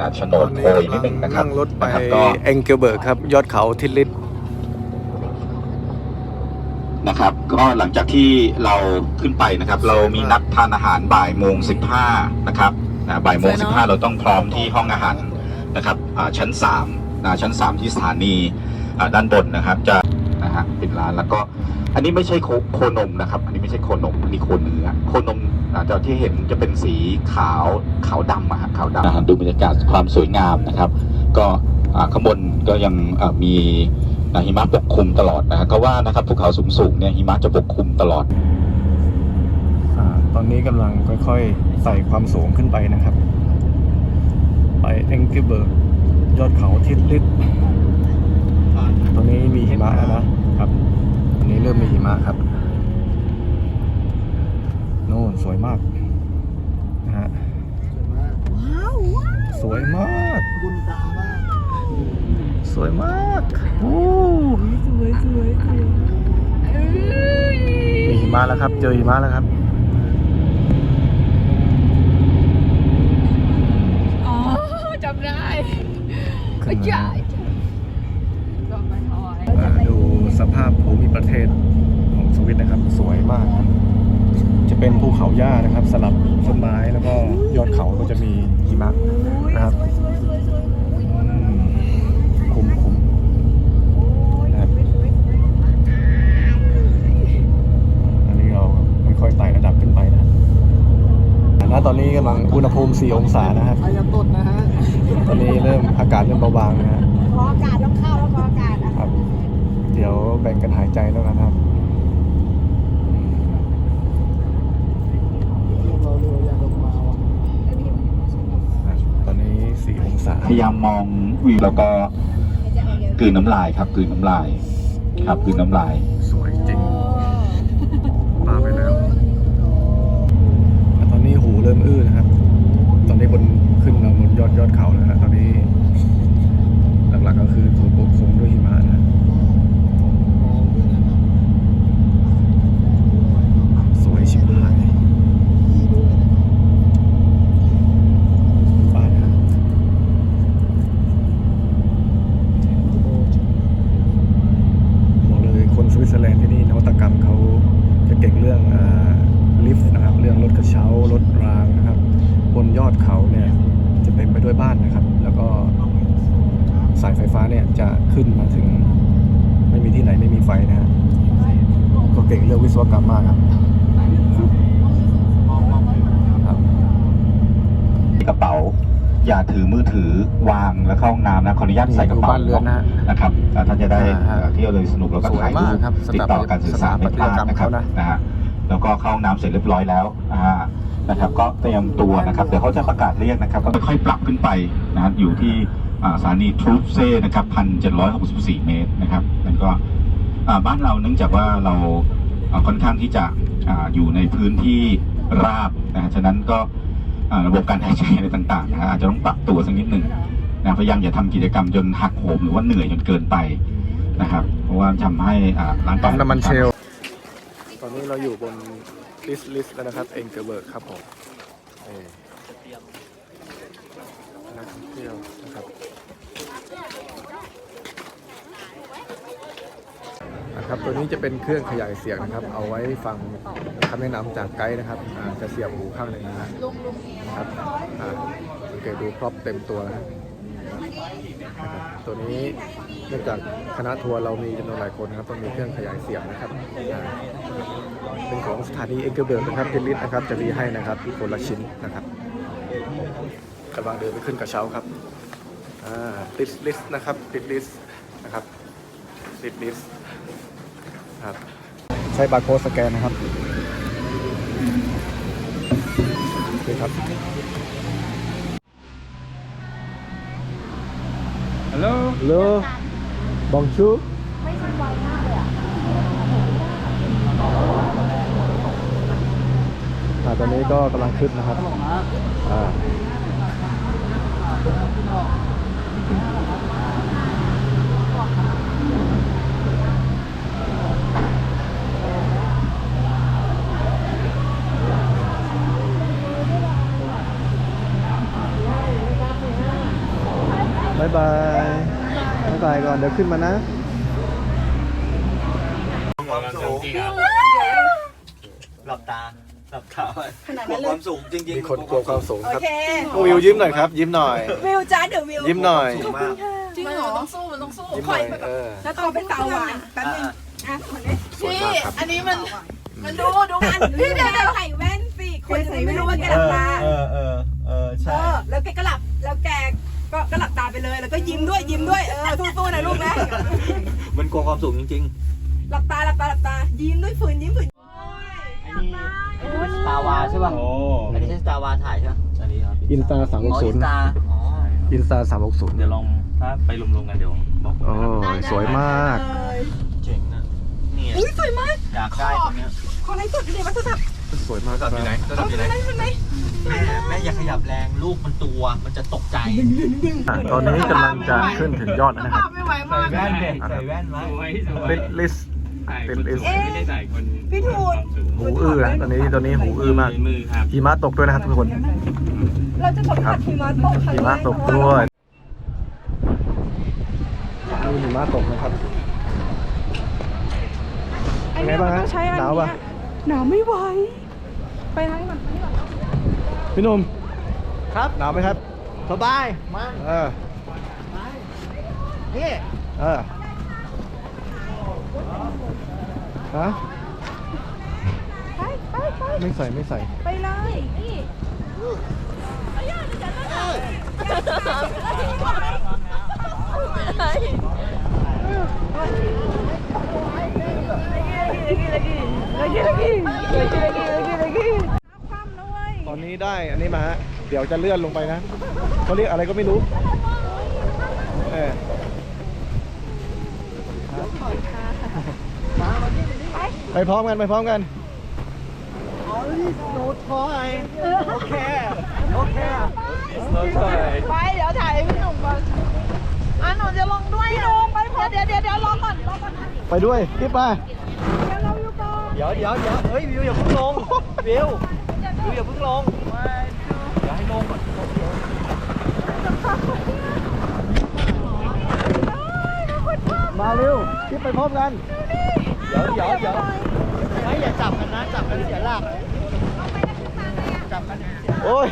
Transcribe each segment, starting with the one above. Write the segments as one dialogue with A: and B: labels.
A: นะโฉนดโพยนิดนึงนะครับ
B: นั่งรถไป
A: นะครับก็
B: เอ็งเกลเบิร์กครับ ยอดเขาทิลิต
A: นะครับ ก็หลังจากที่เราขึ้นไปนะครับ เรามีนัดทานอาหารบ่ายโมงสิบห้านะครับนะบ่ายโมงสิบห้าเราต้องพร้อมที่ห้องอาหารนะครับอ่าชั้นสามนะชั้นสามที่สถานีอ่าด้านบนนะครับ จะนะฮะเป็นร้านแล้วก็ อันนี้ไม่ใช่โคโคนมนะครับ อันนี้ไม่ใช่โคนมอันนี้โคเนื้อโคนม อ่าจะที่เห็นจะเป็นสีขาวขาวดำอะฮะขาวดำดูบรรยากาศความสวยงามนะครับ ก็อ่าข้างบนก็ยังอ่ามีอ่าหิมะปกคลุมตลอดนะฮะก็ว่านะครับภูเขาสูงๆเนี่ยหิมะจะปกคลุมตลอด
B: อ่าตอนนี้กำลังค่อยๆใส่ความสูงขึ้นไปนะครับ ไปเอ็งเกลเบิร์กยอดเขาทิลิตตอนนี้มีหิมะแล้วนะครับตอนนี้เริ่มมีหิมะครับ โน่นสวยมากนะฮะ
C: ว้าวว้าว
B: สวยมาก
C: บุญตามาก
B: สวยมากโอ้
C: สวยสวยสวยเอ้ย
B: มีหิมะแล้วครับ เจอหิมะแล้วครับ
C: อ๋อจำได้
B: ขึ้นมา
C: ใช่ลองไปหอย
B: อ่าดูสภาพภูมิประเทศของสวิตนะครับ สวยมากครับจะ เป็นภูเขาหญ้านะครับ สลับต้นไม้แล้วก็ยอดเขาก็จะมีหิมะนะครับอืมคุ้มคุ้มนะครับอันนี้เราค่อยๆไต่ระดับขึ้นไปนะณตอนนี้กำลังอุณหภูมิ 4 องศานะครับ
C: อายาตุดนะฮะ
B: ตอนนี้เริ่มอากาศเริ่มเบาบางนะฮะ
C: พออากาศต้องเข้าแล้วพออากาศอะ
B: ครับ เดี๋ยวแบ่งกันหายใจแล้วกันครับ
C: เราเรืออยากลงมาว่ะ
B: ตอนนี้ 4 องศา
A: พยายามมองวิวแล้วก็กลืนน้ำลายครับกลืนน้ำลายครับกลืนน้ำลาย
B: สวยจริงปาไปแล้วแต่ตอนนี้หูเริ่มอื้อนะครับ ตอนนี้บนขึ้นมาบนยอดยอดเขาแล้วนะตอนนี้ หลักๆก็คือถูกปกคลุมด้วยหิมะนะฮะสวยชิบหายบ้านนะครับบอกเลยคนสวิตเซอร์แลนด์ที่นี่นวัตกรรมเขาจะเก่งเรื่องอ่าลิฟต์นะครับ เรื่องรถกระเช้ารถรางนะครับ บนยอดเขาเนี่ยจะเต็มไปด้วยบ้านนะครับ แล้วก็สายไฟฟ้าเนี่ยจะขึ้นมาถึง ไม่มีที่ไหนไม่มีไฟนะฮะก็ เก่งเรื่องวิศวกรรมมากครับครับ
A: กระเป๋า อย่าถือมือถือวางแล้วเข้าห้องน้ำนะขออนุญาตใส่กระเป๋า
B: บ้านเรือนนะฮะ
A: นะครับอ่าท่านจะได้
B: อ่าฮะ
A: เที่ยวเลยสนุกแล้วก็
B: สวย
A: ถ่ายรู
B: มาก
A: ป
B: ครับ
A: ติดต่อการสื่อสารไม่พลาดนะครับ
B: สถาปัตยกรรมเขานะ
A: นะฮะแล้วก็เข้าห้องน้ำเสร็จเรียบร้อยแล้วอ่านะครับ ก็เตรียมตัวนะครับเดี๋ยวเขาจะประกาศเรียกนะครับ ก็ค่อยๆปรับขึ้นไปนะฮะอยู่ที่อ่าสถานีทรูปเซ่นะครับพันเจ็ดร้อยหกสิบสี่เมตรนะครับนั่นก็อ่าบ้านเราเนื่องจากว่าเราอ่า ค่อนข้างที่จะอ่าอยู่ในพื้นที่ราบนะฮะฉะนั้นก็อ่าระบบการหายใจอะไรต่างๆนะฮะอาจจะต้องปรับตัวสักนิดหนึ่งนะพยายามอย่าทำกิจกรรมจนหักโหมหรือว่าเหนื่อยจนเกินไปนะครับ เพราะว่าทำให้อ่าร่างกา
B: ปั๊
A: ย
B: มน้ำมันเชลลตอนนี้เราอยู่บนลิสลิสแล้วนะครับเอ็งเกอร์เบิร์กครับผมนี่นักท่องเที่ยว นะครับตัวนี้จะเป็นเครื่องขยายเสียงนะครับ เอาไว้ฟังคำแนะนำจากไกด์นะครับอ่าจะเสียบหูข้างหนึ่งนะฮะครับอ่าสังเกตดูครอบเต็มตัวนะนะครับตัวนี้เนื่องจากคณะทัวร์เรามีจำนวนหลายคนนะครับต้องมีเครื่องขยายเสียงนะครับอ่าเป็นของสถานีเอ็นเกอร์เบิร์กนะครับเดลิสนะครับจะมีให้นะครับคนละชิ้นนะครับกำลังเดินไปขึ้นกระเช้าครับอ่าติดลิสต์นะครับติดลิสต์นะครับติดลิสต์ ครับ ใช้บาร์โค้ดสแกนนะครับโอเคครับ
D: ฮัลโหล
B: ฮัลโหลบองชูอ่าตอนนี้ก็กำลังขึ้นนะครับอ่า บายบายบายบายก่อนเดี๋ยวขึ้นมานะ
D: หลับตาหลับตาไว้กลัวความสูงจริง
B: มี
D: ๆ
B: คนกลัวความสูง
C: โอ
B: ครับ
C: เค
B: วิวยิ้มหน่อยครับ ยิ้มหน่อย
C: วิวจ้าเดี๋ยววิว
B: ยิ้มหน่อย
D: สูงมาก
C: จริงเหรอต้องสู้มันต้องสู้
B: ยิ้มหน่อยเออ
C: แล้วตอนเป็นสาวหวานแป๊บนึงอะคนนี้
A: สวยมากครับ
C: อันนี้มันมันดูดูกันพี่เดี๋ยวเดี๋ยวใส่แว่นสิคนจะได้ไม่รู้ว่าแกหลับตา
D: เออเออเออ
C: เอ
D: ใช่
C: อแล้วแกก็หลับแล้วแก ก็ก็หลับตาไปเลยแล้วก็ยิ้มด้วยยิ้มด้วยเออสู้ๆนะลูกนะ
D: มันกลัวความสูงจริง
C: หลับตาหลับตาหลับตายิ้มด้วยฝืนยิ้มฝืน
D: ๆ อันนี้สตาร์วาใช่ป่ะ โอ้อันนี้ใช่สตาร์วาถ่ายใช่ป่ะอันนี้ครับ
B: อินสตาสามห
D: อ๋
B: ก
D: อ
B: ศู
D: อิ
B: น
D: น
B: ย์
D: สตาร์อ๋อ
B: อินสตาสามหกศูนย์
E: เดี๋ยวลองถ้าไปรวมๆกันเดี๋ยวบอก
B: โอ้ยสวยมาก
D: เจ๋งนะนี่
C: อุ้ยสวยมาก
D: อยากได้ตรงเนี้ย
C: ขอในสุดเลยวัฒนธรรม
B: สวยมากครับ
A: อยู่ไหนระดั
C: เอา
A: บอยู่
C: ไป
A: ไหน
C: ไหนไปไหน
D: แม่แม่อย่าขยับแรงลูกมันตัวมันจะตกใจ
B: อะตอนนี้กำลังจะขึ้นถึงยอดแล้วนะครับ
C: ไม่ไหวมาก
D: แว่นเด็กใส่แว่นไว้
E: สวยสวย
B: ลิสลิส
E: ใส่
B: เป็
E: คนน
B: ลิส
E: สวยไม่ได้ใส่คน
C: พี่ทูน
B: หูอื้อนะตอนนี้ตอนนี้หูอื้อมาก
E: มือครับ
B: หิมะตกด้วยนะครับทุกคน
C: เราจะสัมผัสหิมะตกครั้ง
B: หิ
C: แร
B: มะ
C: ก
B: ตกด้วยมีหิมะตกนะครับ
C: อันนี้มันต้องใช้อัน
B: หนาว
C: เนี้
B: ปะ
C: ย หนาวไม่ไหว ไปทางนี้ก่อน
B: พี่หนุ่ม
D: ครับ
B: หนาวไหมครับ
D: สบายมา
B: เออ
D: นี่
B: เออฮะ
C: ไปไปไป
B: ไม่ใส่ไม่ใส่
C: ไปเลยนี่
B: ตอนนี้ได้อันนี้มาฮะเดี๋ยวจะเลื่อนลงไปนะเขาเรียกอะไรก็ไม่รู้เออไปพร้อมกันไปพร้อมกัน
D: โน้ตทอยโอเคโอเค
C: ไปเดี๋ยวถ่ายให้พี่หนุ่มก่อนอะหนูจะลงด้วยพี่หนุ่มไปพอเดี๋ยวเดี๋ยวเดี๋ยวรอก่อนรอก่อน
B: ไปด้วยพี่ป้
D: ดี๋ยวเดี๋ยวเดี๋ยวเฮ้ยวิวอย่าเพิ่งลงวิววิวอย่าเพิ่งลงเดี๋ยวให้ลงก่อน
B: มาเร็วพี่ไปพร้อมกัน
D: เดี๋ยวเดี๋ยวเดี๋ยวไม่อย่าจับกันนะจับกันเสียหลักจับกัน
B: โอ้ย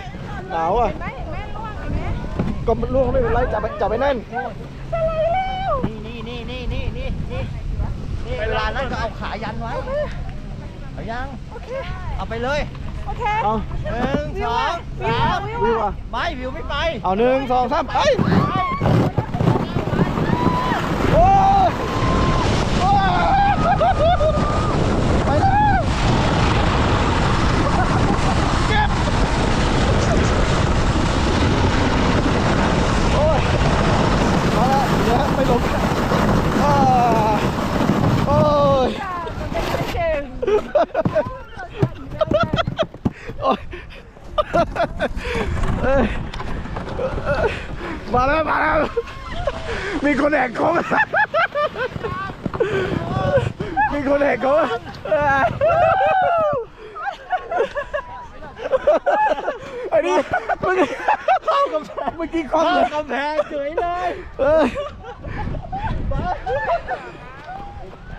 B: หนาวอะ
C: ได้เห็นไหมล่วงเห็นไหม
B: ก็ล่วงไม่เป็นไรจับไปจับไปแน่น
D: นี่นี่นี่นี่นี่นี่นี่เวลานั้นก็เอาขายันไว้ เอายัง โอเค เอาไปเลย
C: โอเค
B: เอา
D: หนึ่งสองสาม
B: วิวอะ
D: ไม่วิวไม่ไป
B: เอาหนึ่งสองสามไปโอ้ยโอ้ยไปแล้วเก็บโอ้ยมาแล้วเดี๋ยวไปหลบอ่าโอ้ย
C: เก่ง
B: โอ้ยเอ้ย มาแล้วมาแล้วมีคนแหกโค้งมีคนแหกโค้งไอ้นี่เมื่อกี้เข้ากับเมื่อกี้คอมเลย
D: กำแพงเฉยเลย
B: เอ้ย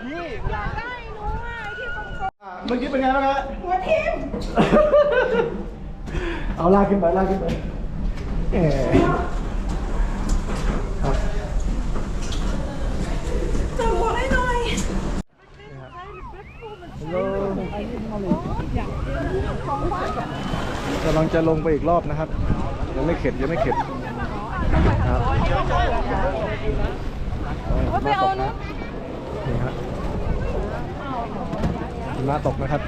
D: นี่
C: ได้หนูอะที่ตรง
B: เมื่อกี้เป็นไงบ้างฮะ
C: หัวทิ่ม
B: เอาลาก ขึ้นไปลากขึ้นไปแหมครับ
C: จับหัวให้หน่อย
B: กำลังจะลงไปอีกรอบนะครับ ยังไม่เข็ดยังไม่เข็ดครับ
C: ว่าไปเอานะ
B: นี่ฮะหิมาตกนะครับ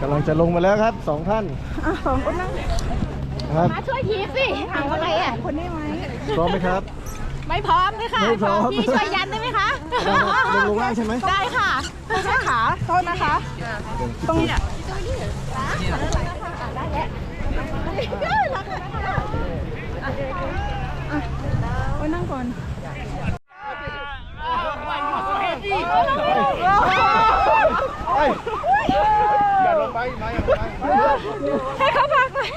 B: กำลังจะลงมาแล้วครับสองท่าน
C: อะสองคนนั่ง
B: ครับ
F: มาช่วยทีสิถามอะไรอะ
C: คนนี้ไหม
B: พร้อมไหมครับ
F: ไม่พร้อมเลยค่ะ
B: ไม่พร้อม
F: พี่ช่วยยันได้ไหมคะ
B: ได้ครับลงลงล่างใช่ไหม
F: ได้ค่ะ
C: ไม่ใช่ขาโทษนะคะ ตรงนี้โอ้ยนั่งก่อน
B: เฮ้ย อย่าลงไปไม่ลงไป
C: ให้เขาพักหน่อย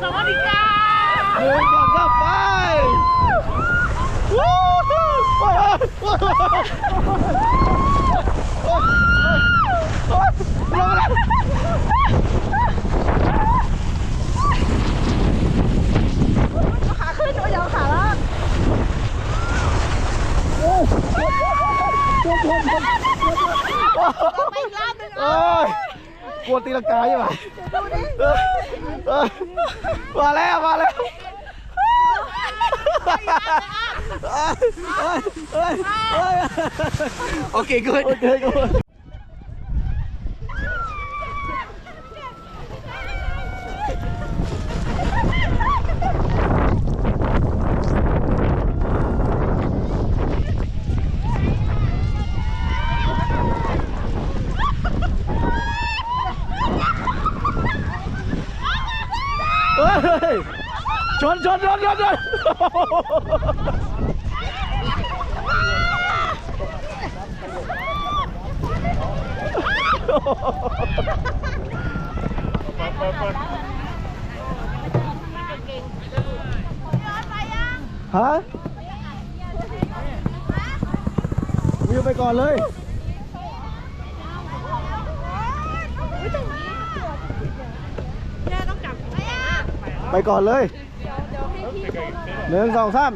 D: สวัสดีครับ
B: เดินก่อนก็ไป
F: วู้ฮู้ลงแล้ว
B: เอ้ยกลัวตีลังกาใช่ไหมเอ้ยเอ้ยมาแล้วมาแล้วเอ้ยเอ้ยเอ้ยเอ้ยโอเคกูโอเคกู ยชนชนชนชนชนฮะวิวไปก่อนเลย ไปก่อนเลยหนึ่งสองสาม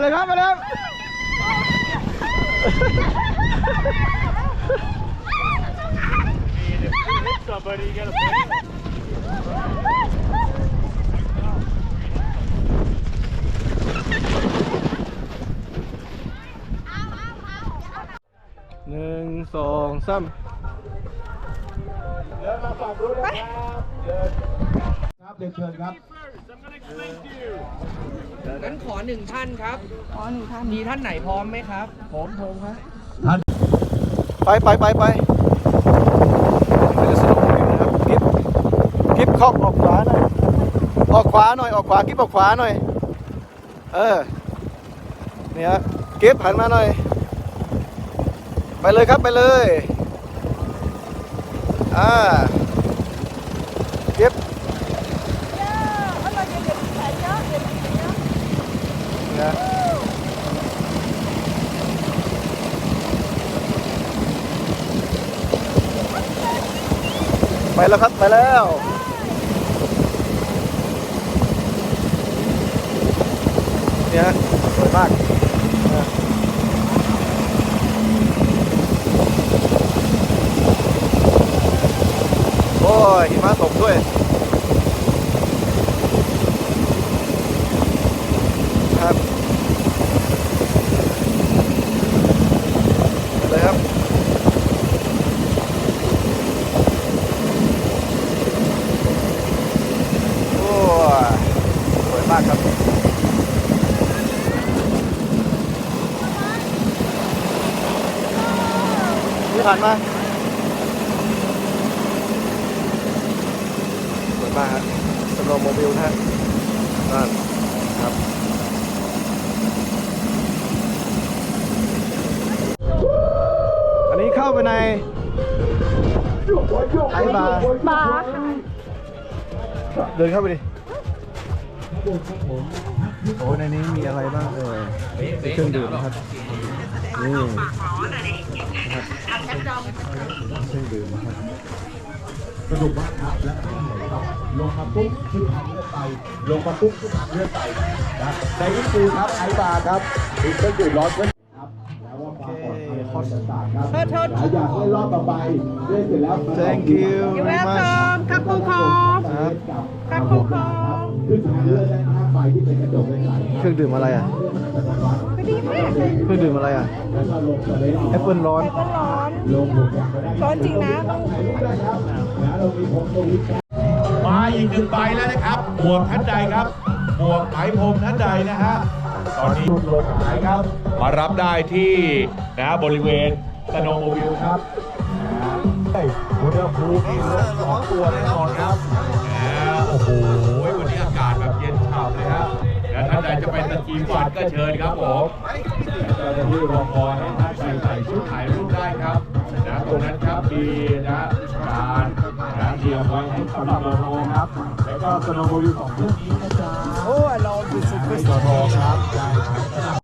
B: เลยครับ มาเลยหนึ่งสองสามเดินมาฝั่
G: งรู้นะครับ ขอหนึ่งท่านครับ ขอหนึ่งท่าน มีท่านไหนพร้อมไหมครับ ผมผมครับ
B: ไปไปไปไปไปจะสนุกนิดนะครับกิฟกิฟคอกออกขวาหน่อยออกขวาหน่อยออกขวากิฟออกขวาหน่อย เออ เนี่ยกิฟหันมาหน่อย ไปเลยครับไปเลย อ่ากิฟเนี่ย ไปแล้วครับ ไปแล้วเนี่ยสวยมากโอ้ยหิมะตกด้วยครับไปเลยครับ โอ้ยสวยมากครับนี่ผ่านมาสวยมากฮะสโนว์โมบิลนะฮะนั่นครับอันนี้เข้าไปในไอบาร์
F: บาร์
B: เดินเข้าไปดิ โอ้ในนี้มีอะไรบ้างเออเครื่องดื่มนะครับนี่นะครับเครื่องดื่มนะครับ
H: สนุกมากครับและลงมาปุ๊บคือทางเลือดไปลงมาปุ๊บคือทางเลือดไปนะในนี่คือครับไอบาร์ครับอีกเครื่องดื่มร้อนเพื่อนครับแล้วว่าความปลอดภัย
B: ฮอต
C: เธอเธอ
I: อยากเล่นรอบต่อไปเล่นเสร็จแล้ว
B: thank you very much
C: welcome ครับคุณคอ
B: ครับ
C: ครับคุณคอ
I: งเลือกได้ห้าไฟที่เป็นกระจกใส
B: เครื่องดื่มอะไรอะ
C: ก็ดีมากเลย
B: เครื่องดื่มอะไรอะ
I: แล้วก็ลงทะเล
B: แอปเปิลร้อน
C: ก็ร้อน
I: ลงหมุนอย่างได้
C: ร้อนจริงนะ
I: ถ่ายรูปได้ครับนะเรามีผมตรงนี้
H: มาอีกหนึ่งใบแล้วนะครับหมวกท่านใดครับหมวกไหมพรมท่านใดนะฮะตอนนี้รุ่นลงขายครับ มารับได้ที่นะบริเวณสโนว์โมบิลครับนะอุณหภูมินี่ลดสองตัวแน่นอนครับนะโอ้โห ครับแล้วท่านใดจะไปสกีฝันก็เชิญครับผมเจ้าหน้าที่รอคอยให้ท่านใส่ใส่ชุดถ่ายรูปได้ครับนะตรงนั้นครับมีนะการนะเตรียมไว้ให้สำหรับโนครับ แล้วก็สโนว์โมบิลของพวกนี้นะจ๊ะ
B: โอ้ยเราดูสุด
H: ให้สโนว์ครับได้ครับ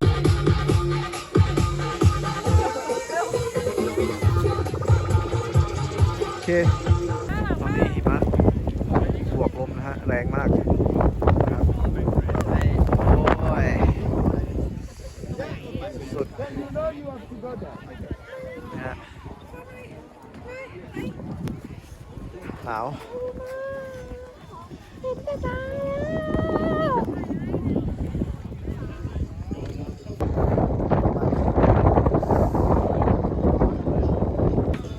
B: โอเคตอนนี้หิมะบวกลมนะฮะ แรงมากนะครับโอ้ย สุดนะฮะหนาว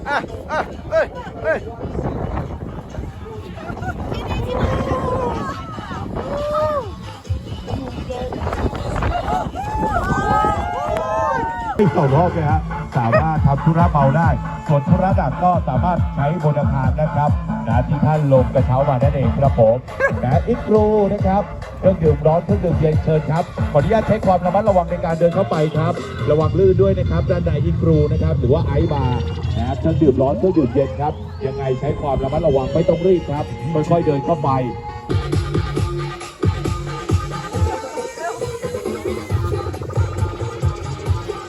B: อะ อะ เฮ้ย เฮ้ย
H: ไม่ตกรอบเลยฮะสามารถทำธุระเมาได้ ส่วนธุระหนักก็สามารถใช้บนอาคารนะครับนะที่ท่านลงกระเช้ามานั่นเองครับผมนะอิกรูนะครับเครื่องดื่มร้อนเครื่องดื่มเย็นเชิญครับขออนุญาตใช้ความระมัดระวังในการเดินเข้าไปครับ ระวังลื่นด้วยนะครับ ด้านในอิกรูนะครับ หรือว่าไอซ์บาร์นะเครื่องดื่มร้อนเครื่องดื่มเย็นครับยังไงใช้ความระมัดระวังไม่ต้องรีบครับค่อยๆเดินเข้าไป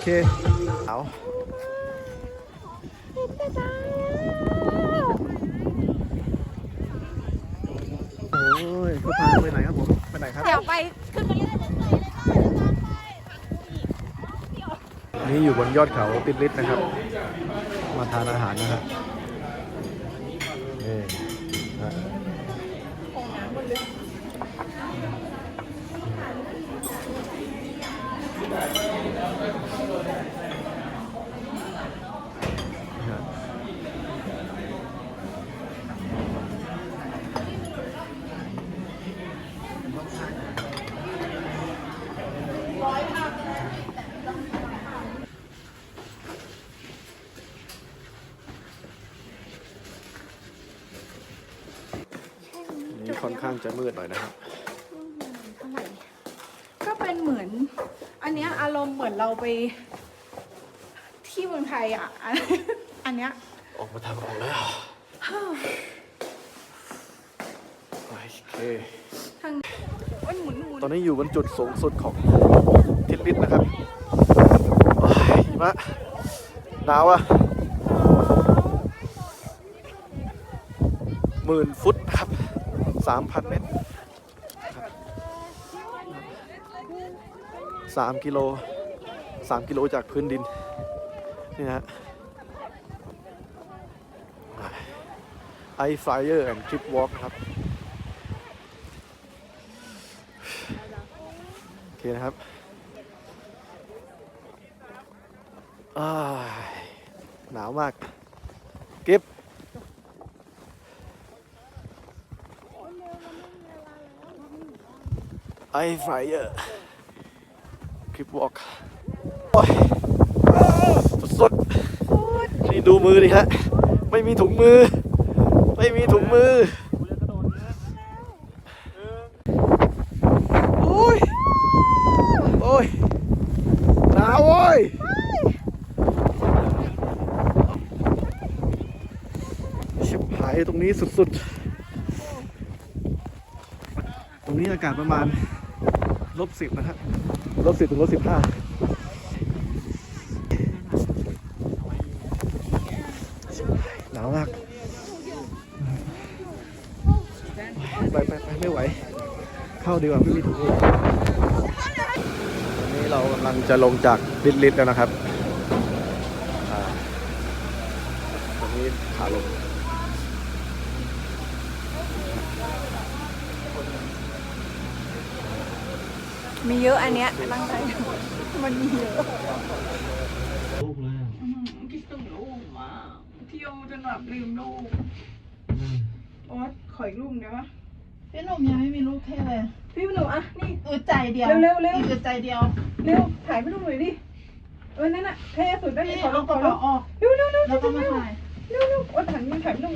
B: เคเอาโอ้ยเขาพาไปไหนครับผม ไปไหนครับ
F: เดี๋ยวไปขึ้นไปเรื่อย
B: นี่อยู่บนยอดเขาติดลิศนะครับ มาทานอาหารนะครับ ค่อนข้างจะมืดหน่อยนะครับ
C: ก็เป็นเหมือน อันเนี้ยอารมณ์เหมือนเราไป ที่เมืองไทยอะ อันอันเนี้ย
B: ออกมาทางออกแล้วโอเค
C: ทางมันหมุนหมุน
B: ตอนนี้อยู่บนจุดสูงสุดของทิศลิศนะครับโอ้ยหิมะหนาวอะหมื่นฟุตครับ สามพันเมตรสามกิโลสามกิโลจากพื้นดิน นี่นะฮะไอฟลายเออร์แอนด์ทริปวอล์กครับ โอเคนะครับอ้ายหนาวมาก เก็บ ไอไฟเออร์คลิปวอล์กโอ้ยสุดๆนี่ดูมือดิฮะ ไม่มีถุงมือ ไม่มีถุงมือโอ้ย โอ้ยหนาวโว้ยชิบหายตรงนี้สุดๆ ตรงนี้อากาศประมาณ ลบสิบนะครับลบสิบถึงลบสิบห้าหนาวมากไปไปไปไม่ไหว เข้าดีกว่าไม่มีถุงมือตอนนี้เรากำลังจะลงจากลิดลิดแล้วนะครับตอนนี้ขาลง
C: มีเยอะอันเนี้ยตั้งใจดูมันมีเยอะ
F: ลูกเลยอะ
C: คิดถึงลูกมากเที่ยวจนแบบลืมลูกโอ๊ตขออีกรูปได้ปะ
J: พี่หนุ่มยังไม่มีลูกเท่เลย
C: พี่หนูอะนี่
J: อึดใจเดียว
C: เร็วๆเร็ว
J: อึดใจเดียว
C: เร็วถ่ายพี่หนุ่มหน่อยดิเออนั่นน่ะเท่สุดได้
J: พี่
C: ขอ
J: เอา
C: รูป
J: ก
C: ข
J: ระ
C: อรู
J: เป๋า
C: ป
J: ออก
C: เร็วเร็วเร็ว
J: แล้วก็มา
C: เร็ว
J: ถ่าย
C: เร็วเร็วโอ๊ตถ่ายนี่ถ่ายพี่หนุ่ม